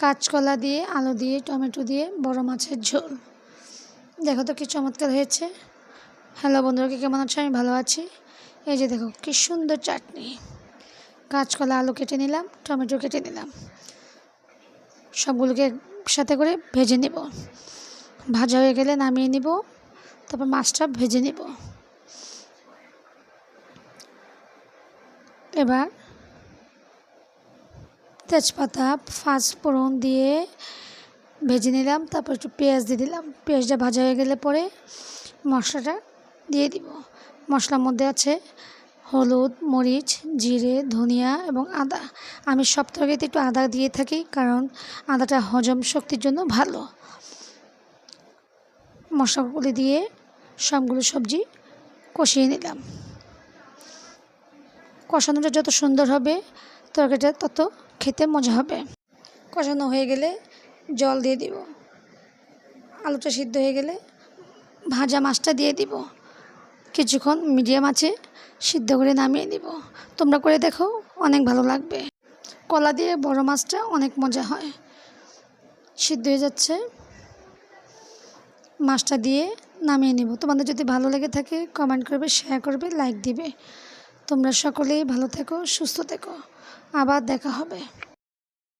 কাঁচকলা দিয়ে, আলু দিয়ে, টমেটো দিয়ে, বড় মাছের ঝোল। দেখো তো কি চমৎকার হয়েছে। হ্যালো বন্ধুরা কেমন আছো? আমি ভালো আছি। এই যে দেখো, কী সুন্দর চাটনি। কাঁচকলা, আলু কেটে নিলাম, টমেটো কেটে নিলাম। সবগুলোকে সাথে করে ভেজে নেব। ভাজা হয়ে গেলে নামিয়ে নিব, তারপর মাছটা ভেজে নেব। এবার তেজপাতা পাঁচফোড়ন দিয়ে ভেজে নিলাম, তারপর একটু পেঁয়াজ দিয়ে দিলাম। পেঁয়াজটা ভাজা হয়ে গেলে পরে মশলাটা দিয়ে দিব। মশলার মধ্যে আছে হলুদ, মরিচ, জিরে, ধনিয়া এবং আদা। আমি সব তরকারিতে একটু আদা দিয়ে থাকি, কারণ আদাটা হজম শক্তির জন্য ভালো। মশলাগুলি দিয়ে সবগুলো সবজি কষিয়ে নিলাম। কষানোটা যত সুন্দর হবে, তরকারিটা তত খেতে মজা হবে। কষানো হয়ে গেলে জল দিয়ে দিব। আলুটা সিদ্ধ হয়ে গেলে ভাজা মাছটা দিয়ে দিব। কিছুক্ষণ মিডিয়াম আছে সিদ্ধ করে নামিয়ে দিব। তোমরা করে দেখো, অনেক ভালো লাগবে। কলা দিয়ে বড় মাছটা অনেক মজা হয়। সিদ্ধ হয়ে যাচ্ছে। মাছটা দিয়ে নামিয়ে নিব। তোমাদের যদি ভালো লেগে থাকে কমেন্ট করবে শেয়ার করবে লাইক দিবে। তোমরা সকলেই ভালো থেকো সুস্থ থেকো। আবার দেখা হবে।